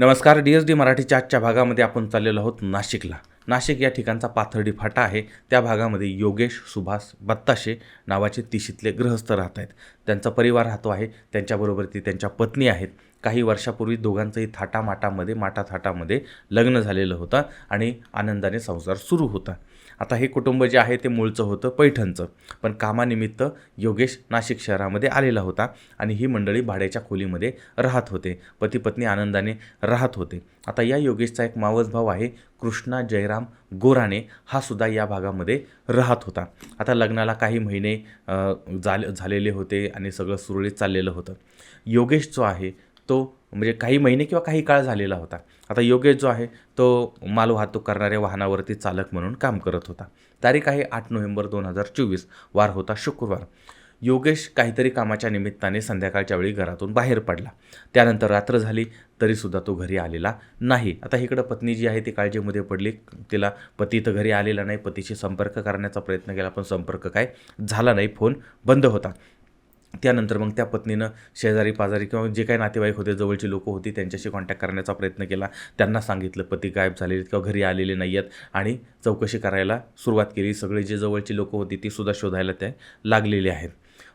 नमस्कार D S D मराठीच्या आजच्या भागामध्ये आपण चाललेलो आहोत नाशिकला. नाशिक या ठिकाणचा पाथर्डी फाटा आहे. त्या भागामध्ये योगेश सुभाष बत्ताशे नावाचे तिशीतले गृहस्थ राहत आहेत. त्यांचा परिवार राहतो आहे. त्यांच्याबरोबर ती त्यांच्या पत्नी आहेत. काही वर्षापूर्वी दोघांचंही थाटामाटामध्ये माटाथाटामध्ये लग्न झालेलं होतं आणि आनंदाने संसार सुरू होता. आता हे कुटुंब जे आहे ते मूळचं होतं पैठणचं. पण कामानिमित्त योगेश नाशिक शहरामध्ये आलेला होता आणि ही मंडळी भाड्याच्या खोलीमध्ये राहत होते. पती पत्नी आनंदाने राहत होते. आता या योगेशचा एक मावस भाऊ आहे कृष्णा जयराम गोराणे. हा सुद्धा या भागामध्ये राहत होता. आता लग्नाला काही महिने झाले झालेले होते आणि सगळं सुरळीत चाललेलं होतं. योगेश जो आहे तो म्हणजे काही महिने किंवा काही काळ झालेला होता. आता योगेश जो आहे तो माल वाहतूक करणाऱ्या वाहनावरती चालक म्हणून काम करत होता. तारीख आहे आठ नोव्हेंबर दोन हजार चोवीस. वार होता शुक्रवार. योगेश काहीतरी कामाच्या निमित्ताने संध्याकाळच्या वेळी घरातून बाहेर पडला. त्यानंतर रात्र झाली तरीसुद्धा तो घरी आलेला नाही. आता इकडं पत्नी जी आहे ती काळजीमध्ये पडली. तिला पती तर घरी आलेला नाही. पतीशी संपर्क करण्याचा प्रयत्न केला पण संपर्क काय? झाला नाही. फोन बंद होता. त्यानंतर मग त्या पत्नीनं शेजारी पाजारी किंवा जे काही नातेवाईक होते जवळची लोकं होती त्यांच्याशी कॉन्टॅक्ट करण्याचा प्रयत्न केला. त्यांना सांगितलं पती गायब झालेले किंवा घरी आलेले नाही आहेत आणि चौकशी करायला सुरुवात केली. सगळे जे जवळची लोकं होती ती सुद्धा शोधायला ते लागलेली आहेत.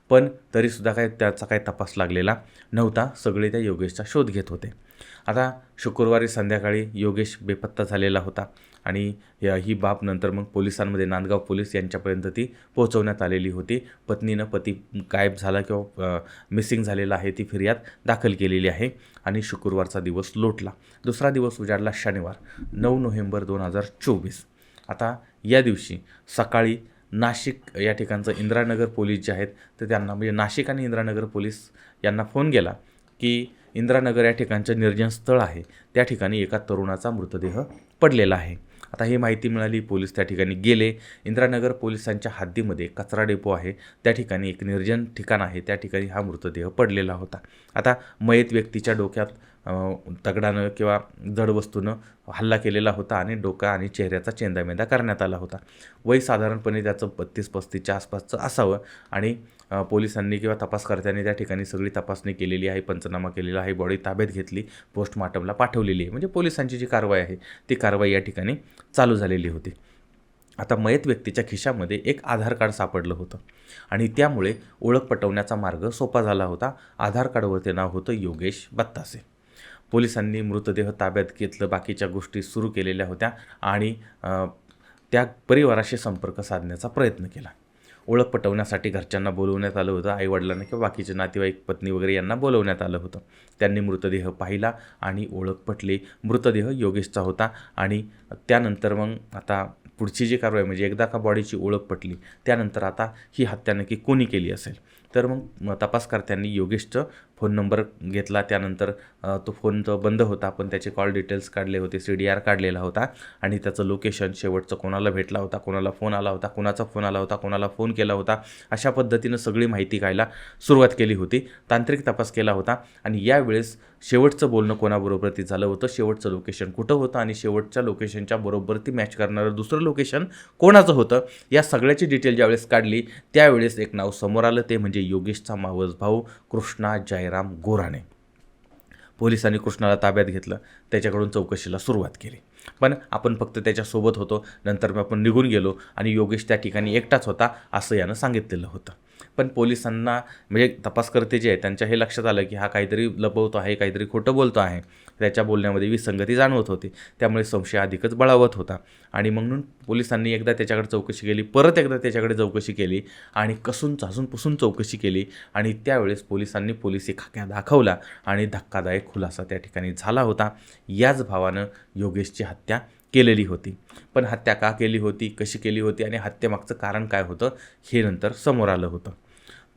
पण तरीसुद्धा काय त्याचा काही तपास लागलेला नव्हता. सगळे त्या योगेशचा शोध घेत होते. आता शुक्रवारी संध्याकाळी योगेश बेपत्ता झालेला होता. आणि या- ही बाब नंतर मग पोलिसांमध्ये नांदगाव पोलीस यांच्यापर्यंत ती पोहोचवण्यात आलेली होती. पत्नीनं पती गायब झाला किंवा मिसिंग झालेला आहे ती फिर्याद दाखल केलेली आहे आणि शुक्रवारचा दिवस लोटला. दुसरा दिवस उजाडला शनिवार नऊ नोव्हेंबर दोन हजार चोवीस. आता या दिवशी सकाळी नाशिक या ठिकाणचं इंद्रानगर पोलीस जे आहेत तर त्यांना म्हणजे नाशिक आणि इंद्रानगर पोलीस यांना फोन गेला की इंद्रानगर या ठिकाणचं निर्जन स्थळ आहे. त्या ठिकाणी एका तरुणाचा मृतदेह पडलेला आहे. आता ही माहिती मिळाली पोलीस त्या ठिकाणी गेले. इंदिरानगर पोलिसांच्या हद्दीमध्ये कचरा डेपो आहे. त्या ठिकाणी एक निर्जन ठिकाण आहे. त्या ठिकाणी हा मृतदेह पडलेला होता. आता मयत व्यक्तीच्या डोक्यात दगडानं किंवा जड वस्तूनं हल्ला केलेला होता आणि डोका आणि चेहऱ्याचा चेंदामेंदा करण्यात आला होता. वय साधारणपणे त्याचं बत्तीस पस्तीसच्या आसपासचं असावं आणि पोलिसांनी किंवा तपासकर्त्यांनी त्या ठिकाणी सगळी तपासणी केलेली आहे पंचनामा केलेला आहे बॉडी ताब्यात घेतली पोस्टमार्टमला पाठवलेली आहे. म्हणजे पोलिसांची जी कारवाई आहे ती कारवाई या ठिकाणी चालू झालेली होती. आता मयत व्यक्तीच्या खिशामध्ये एक आधार कार्ड सापडलं होतं आणि त्यामुळे ओळख पटवण्याचा मार्ग सोपा झाला होता. आधार कार्डवरती नाव होतं योगेश बत्तासे. पोलिसांनी मृतदेह ताब्यात घेतलं बाकीच्या गोष्टी सुरू केलेल्या होत्या आणि त्या परिवाराशी संपर्क साधण्याचा प्रयत्न केला. ओळख पटवण्यासाठी घरच्यांना बोलवण्यात आलं होतं आईवडिलांना किंवा बाकीचे नातेवाईक पत्नी वगैरे यांना बोलवण्यात आलं होतं. त्यांनी मृतदेह पाहिला आणि ओळख पटली. मृतदेह योगेशचा होता आणि त्यानंतर मग आता पुढची जी कारवाई म्हणजे एकदा का बॉडीची ओळख पटली त्यानंतर आता ही हत्या नक्की कोणी केली असेल? तर मग तपासकर्त्यांनी योगेशचं फोन नंबर घेतला. त्यानंतर तो फोन तो बंद होता पण त्याचे कॉल डिटेल्स काढले होते सी डी आर काढलेला होता आणि त्याचं लोकेशन शेवटचं कोणाला भेटला होता कोणाला फोन आला होता कोणाचा फोन आला होता कोणाला फोन केला होता अशा पद्धतीनं सगळी माहिती घ्यायला सुरुवात केली होती. तांत्रिक तपास केला होता आणि यावेळेस शेवटचं बोलणं कोणाबरोबर ती झालं होतं शेवटचं लोकेशन कुठं होतं आणि शेवटच्या लोकेशनच्या बरोबर ती मॅच करणारं दुसरं लोकेशन कोणाचं होतं या सगळ्याची डिटेल ज्यावेळेस काढली त्यावेळेस एक नाव समोर आलं ते म्हणजे योगेशचा मावस भाऊ कृष्णा साईराम गोराणे. पोलिसांनी कृष्णाला ताब्यात घेतलं त्याच्याकडून चौकशीला सुरुवात केली. पण आपण फक्त त्याच्यासोबत होतो नंतर मग आपण निघून गेलो आणि योगेश त्या ठिकाणी एकटाच होता असं यानं सांगितलेलं होतं. पण पोलिसांना म्हणजे तपासकर्ते जे आहेत त्यांच्या हे लक्षात आलं की हा काहीतरी लपवतो आहे काहीतरी खोटं बोलतो आहे. त्याच्या बोलण्यामध्ये विसंगती जाणवत होती. त्यामुळे संशय अधिकच बळावत होता. आणि म्हणून पोलिसांनी एकदा त्याच्याकडे चौकशी केली परत एकदा त्याच्याकडे चौकशी केली आणि कसून चासून पुसून चौकशी केली आणि त्यावेळेस पोलिसांनी पोलिसी खाक्या दाखवला आणि धक्कादायक खुलासा त्या ठिकाणी झाला होता. याच भावानं योगेशची हत्या केलेली होती. पण हत्या का केली होती कशी केली होती आणि हत्येमागचं कारण काय होतं हे नंतर समोर आलं होतं.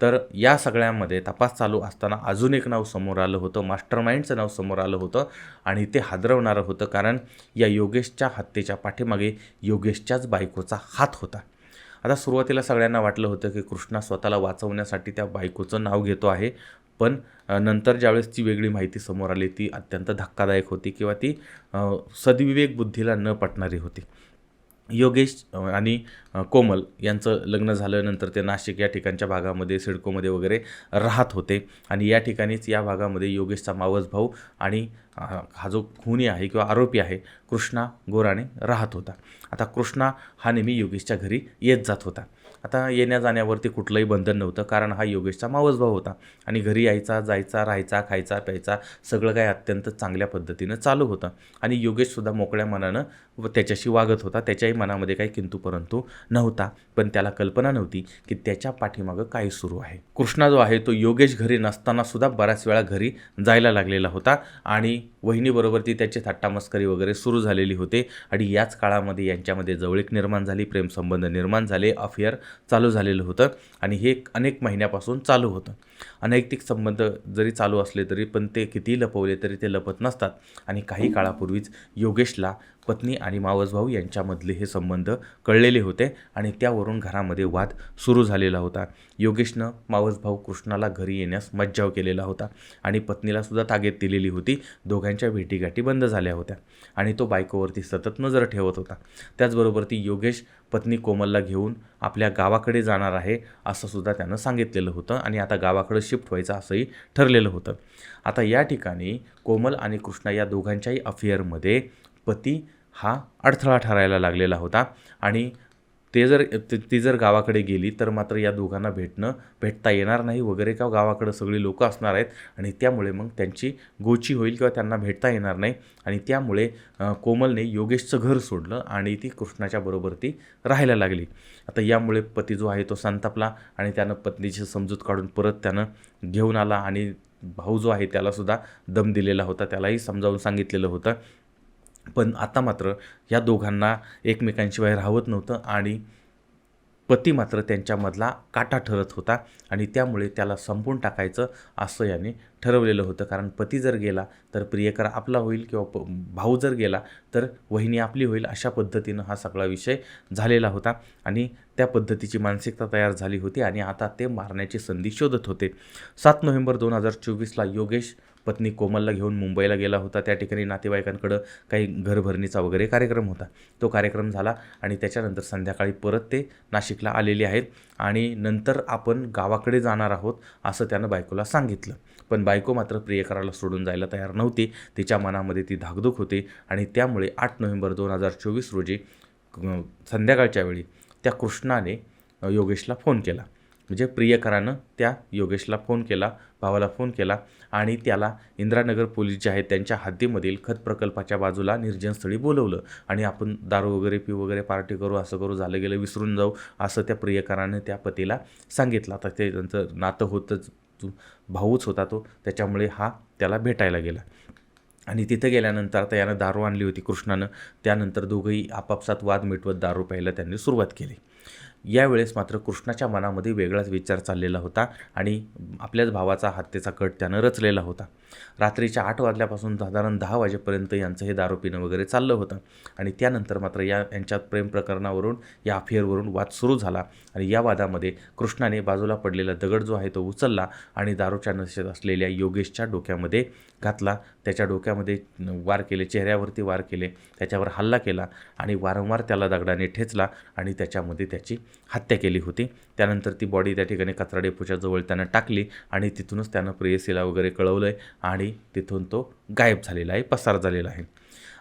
तर या सगळ्यामध्ये तपास चालू असताना अजून एक नाव समोर आलं होतं मास्टर माइंडचं नाव समोर आलं होतं आणि ते हादरवणारं होतं कारण या योगेशच्या हत्येच्या पाठीमागे योगेशच्याच बायकोचा हात होता. आता सुरुवातीला सगळ्यांना वाटलं होतं की कृष्णा स्वतःला वाचवण्यासाठी त्या बायकोचं नाव घेतो आहे पण नंतर ज्यावेळेस ती वेगळी माहिती समोर आली ती अत्यंत धक्कादायक होती किंवा ती सद्विवेक बुद्धीला न पटणारी होती. योगेश आणि कोमल यांचं लग्न झाल्यानंतर ते नाशिक या ठिकाणच्या भागामध्ये सिडकोमध्ये वगैरे राहत होते. आणि या ठिकाणीच या भागामध्ये योगेशचा मावस भाऊ आणि हा जो खुनी आहे किंवा आरोपी आहे कृष्णा गोराणे राहत होता. आता कृष्णा हा नेहमी योगेशच्या घरी येत जात होता. आता येण्या जाण्यावरती कुठलंही बंधन नव्हतं कारण हा योगेशचा मावस भाऊ होता. आणि घरी यायचा जायचा राहायचा खायचा प्यायचा सगळं काही अत्यंत चांगल्या पद्धतीनं चालू होतं. आणि योगेशसुद्धा मोकळ्या मनानं व त्याच्याशी वागत होता त्याच्याही मनामध्ये काही किंतु परंतु नव्हता. पण त्याला कल्पना नव्हती की त्याच्या पाठीमागं काय सुरू आहे. कृष्णा जो आहे तो योगेश घरी नसताना सुद्धा बऱ्याच वेळा घरी जायला लागलेला होता आणि वहिनीबरोबर ती त्याची थट्टामस्करी वगैरे सुरू झालेली होते आणि याच काळामध्ये यांच्यामध्ये जवळीक निर्माण झाली प्रेमसंबंध निर्माण झाले अफेअर चालू झालेलं होतं आणि हे अनेक महिन्यापासून चालू होतं. अनैतिक संबंध जरी चालू असले तरी पण ते कितीही लपवले तरी ते लपत नसतात आणि काही काळापूर्वीच योगेशला पत्नी आणि मावस भाऊ यांच्यामधले हे संबंध कळलेले होते आणि त्यावरून घरामध्ये वाद सुरू झालेला होता. योगेशनं मावस भाऊ कृष्णाला घरी येण्यास मज्जाव केलेला होता आणि पत्नीला सुद्धा तागेत दिलेली होती. दोघांच्या भेटीगाठी बंद झाल्या होत्या आणि तो बायकोवरती सतत नजर ठेवत होता. त्याचबरोबर ती योगेश पत्नी कोमलला घेऊन आपल्या गावाकडे जाणार आहे असं सुद्धा त्यानं सांगितलेलं होतं आणि आता गावाकडे शिफ्ट व्हायचं असंही ठरलेलं होतं. आता या ठिकाणी कोमल आणि कृष्णा या दोघांच्याही अफेअरमध्ये पती हा अडथळा ठरायला लागलेला होता. आणि ते जर ती ती जर गावाकडे गेली तर मात्र या दोघांना भेटणं भेटता येणार नाही वगैरे का गावाकडं सगळी लोकं असणार आहेत. आणि त्यामुळे मग त्यांची गोची होईल किंवा त्यांना भेटता येणार नाही. आणि त्यामुळे कोमलने योगेशचं घर सोडलं आणि ती कृष्णाच्या बरोबर ती राहायला लागली. आता यामुळे पती जो आहे तो संतापला आणि त्यानं पत्नीची समजूत काढून परत त्यानं घेऊन आला आणि भाऊ जो आहे त्यालासुद्धा दम दिलेला होता. त्यालाही समजावून सांगितलेलं होतं. पण आता मात्र या दोघांना एकमेकांशिवाय राहत नव्हतं आणि पती मात्र त्यांच्यामधला काटा ठरत होता आणि त्यामुळे त्याला संपून टाकायचं असं याने ठरवलेलं होतं. कारण पती जर गेला तर प्रियकर आपला होईल किंवा प भाऊ जर गेला तर वहिनी आपली होईल अशा पद्धतीनं हा सगळा विषय झालेला होता आणि त्या पद्धतीची मानसिकता तयार झाली होती आणि आता ते मारण्याची संधी शोधत होते. सात नोव्हेंबर दोन हजार चोवीसला योगेश पत्नी कोमलला घेऊन मुंबईला गेला होता. त्या ठिकाणी नातेवाईकांकडं काही घरभरणीचा वगैरे कार्यक्रम होता. तो कार्यक्रम झाला आणि त्याच्यानंतर संध्याकाळी परत ते नाशिकला आलेले आहेत आणि नंतर आपण गावाकडे जाणार आहोत असं त्यानं बायकोला सांगितलं. पण बायको मात्र प्रियकराला सोडून जायला तयार नव्हती. तिच्या मनामध्ये ती धाकधूक होती आणि त्यामुळे आठ नोव्हेंबर दोन हजार चोवीस रोजी संध्याकाळच्या वेळी त्या कृष्णाने योगेशला फोन केला. म्हणजे प्रियकरानं त्या योगेशला फोन केला भावाला फोन केला आणि त्याला इंदिरानगर पोलीस जे आहेत त्यांच्या हद्दीमधील खत प्रकल्पाच्या बाजूला निर्जनस्थळी बोलवलं. आणि आपण दारू वगैरे पिऊ वगैरे पार्टी करू असं करू झालं गेलं विसरून जाऊ असं त्या प्रियकरानं त्या पतीला सांगितलं. आता ते त्यांचं नातं होतंच भाऊच होता तो त्याच्यामुळे हा त्याला भेटायला गेला. आणि तिथं गेल्यानंतर आता यानं दारू आणली होती कृष्णानं. त्यानंतर दोघंही आपापसात वाद मिटवत दारू प्यायला त्यांनी सुरुवात केली. यावेळेस मात्र कृष्णाच्या मनामध्ये वेगळाच विचार चाललेला होता आणि आपल्याच भावाचा हत्येचा कट त्यानं रचलेला होता. रात्रीच्या आठ वाजल्यापासून साधारण दहा वाजेपर्यंत यांचं हे दारू पिणं वगैरे चाललं होतं आणि त्यानंतर मात्र या यांच्यात प्रेम प्रकरणावरून या अफेअरवरून वाद सुरू झाला आणि या वादामध्ये कृष्णाने बाजूला पडलेला दगड जो आहे तो उचलला आणि दारूच्या नशेत असलेल्या योगेशच्या डोक्यामध्ये घातला. त्याच्या डोक्यामध्ये वार केले चेहऱ्यावरती वार केले त्याच्यावर हल्ला केला आणि वारंवार त्याला दगडाने ठेचला आणि त्याच्यामध्ये त्याची हत्या केली होती. त्यानंतर ती बॉडी त्या ठिकाणी कचरा डेपोच्या जवळ त्यानं टाकली आणि तिथूनच त्यानं प्रेयसीला वगैरे कळवलं आहे आणि तिथून तो गायब झालेला आहे पसार झालेला आहे.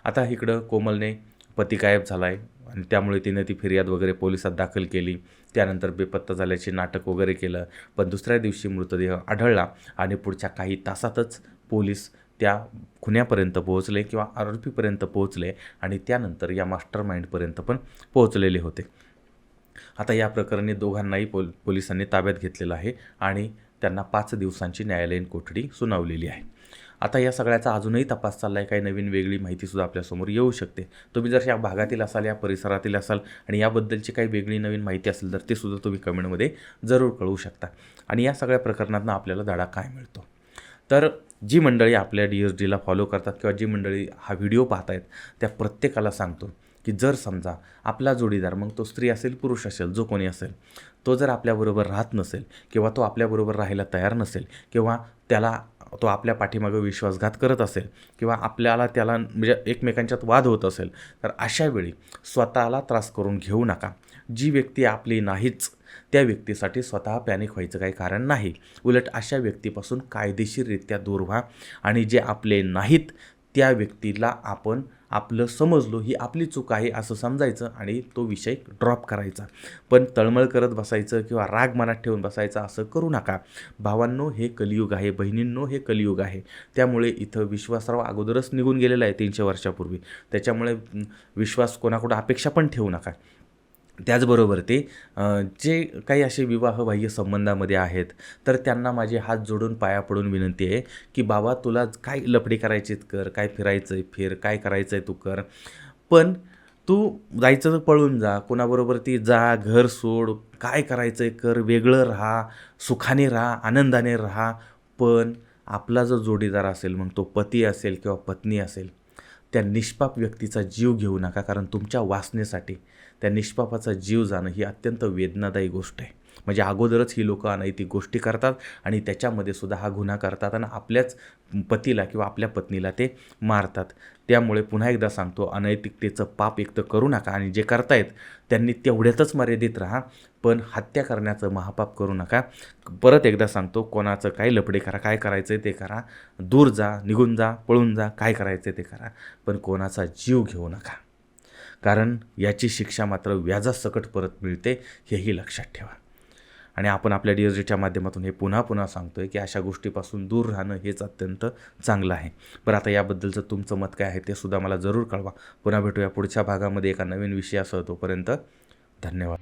आता इकडं कोमलने पती गायब झाला आहे आणि त्यामुळे तिने ती फिर्याद वगैरे पोलिसात दाखल केली. त्यानंतर बेपत्ता झाल्याचे नाटक वगैरे केलं. पण दुसऱ्या दिवशी मृतदेह आढळला आणि पुढच्या काही तासातच पोलीस त्या खुन्यापर्यंत पोहोचले किंवा आरोपीपर्यंत पोहोचले आणि त्यानंतर या मास्टर माइंडपर्यंत पण पोहोचलेले होते. आता या प्रकरणी दोघांनाही पोल पोलिसांनी ताब्यात घेतलेलं आहे आणि त्यांना पाच दिवसांची न्यायालयीन कोठडी सुनावलेली आहे. आता या सगळ्याचा अजूनही तपास चालला आहे काही नवीन वेगळी माहितीसुद्धा आपल्यासमोर येऊ शकते. तुम्ही जर या भागातील असाल या परिसरातील असाल आणि याबद्दलची काही वेगळी नवीन माहिती असेल तर ते सुद्धा तुम्ही कमेंटमध्ये जरूर कळवू शकता. आणि या सगळ्या प्रकरणातून आपल्याला धडा काय मिळतो? तर जी मंडळी आपल्या डी एस डीला फॉलो करतात किंवा जी मंडळी हा व्हिडिओ पाहतायत त्या प्रत्येकाला सांगतो की जर समजा आपला जोडीदार मग तो स्त्री असेल पुरुष असेल जो कोणी असेल तो जर आपल्याबरोबर राहत नसेल किंवा तो आपल्याबरोबर राहायला तयार नसेल किंवा त्याला तो आपल्या पाठीमागं विश्वासघात करत असेल किंवा आपल्याला त्याला म्हणजे एकमेकांच्यात वाद होत असेल तर अशा वेळी स्वतःला त्रास करून घेऊ नका. जी व्यक्ती आपली नाहीच त्या व्यक्तीसाठी स्वतः पॅनिक व्हायचं काही कारण नाही. उलट अशा व्यक्तीपासून कायदेशीररित्या दूर व्हा आणि जे आपले नाहीत त्या व्यक्तीला आपण आपलं समजलो ही आपली चूक आहे असं समजायचं आणि तो विषय ड्रॉप करायचा. पण तळमळ करत बसायचं किंवा राग मनात ठेवून बसायचं असं करू नका. भावांनो हे कलियुग आहे बहिणींनो हे कलियुग आहे. त्यामुळे इथं विश्वासराव अगोदरच निघून गेलेला आहे तीनशे वर्षापूर्वी. त्याच्यामुळे विश्वास कोणाकडं अपेक्षा पण ठेवू नका. त्याचबरोबर ते जे काही असे विवाहबाह्य संबंधामध्ये आहेत तर त्यांना माझे हात जोडून पाया पडून विनंती आहे की बाबा तुला काय लफडी करायचीत कर काय फिरायचं आहे फिर काय करायचं आहे तू कर. पण तू जायचं तर पळून जा कोणाबरोबर ती जा घर सोड काय करायचं आहे कर वेगळं राहा सुखाने राहा आनंदाने राहा. पण आपला जो जोडीदार असेल मग तो पती असेल किंवा पत्नी असेल त्या निष्पाप व्यक्तीचा जीव घेऊ नका कारण तुमच्या वासनेसाठी त्या निष्पापाचा जीव जाणं ही अत्यंत वेदनादायी गोष्ट आहे. म्हणजे अगोदरच ही लोकं अनैतिक गोष्टी करतात आणि त्याच्यामध्ये सुद्धा हा गुन्हा करतात आणि आपल्याच पतीला किंवा आपल्या पत्नीला ते मारतात. त्यामुळे पुन्हा एकदा सांगतो अनैतिकतेचं पाप एक तर करू नका आणि जे करतायत त्यांनी तेवढ्यातच मर्यादित राहा पण हत्या करण्याचं महापाप करू नका. परत एकदा सांगतो कोणाचं काय लपडे करा काय करायचं आहे ते करा. दूर जा निघून जा पळून जा काय करायचं आहे ते करा. पण कोणाचा जीव घेऊ नका. कारण याची शिक्षा मात्र व्याजासकट परत मिळते हेही लक्षात ठेवा. आणि आपण आपल्या डीएसडीच्या माध्यमातून हे पुन्हा पुन्हा सांगतो आहे की अशा गोष्टीपासून दूर राहणं हेच अत्यंत चांगलं आहे. बरं आता याबद्दलचं तुमचं मत काय आहे ते सुद्धा मला जरूर कळवा. पुन्हा भेटूया पुढच्या भागामध्ये एका नवीन विषयासह तोपर्यंत धन्यवाद.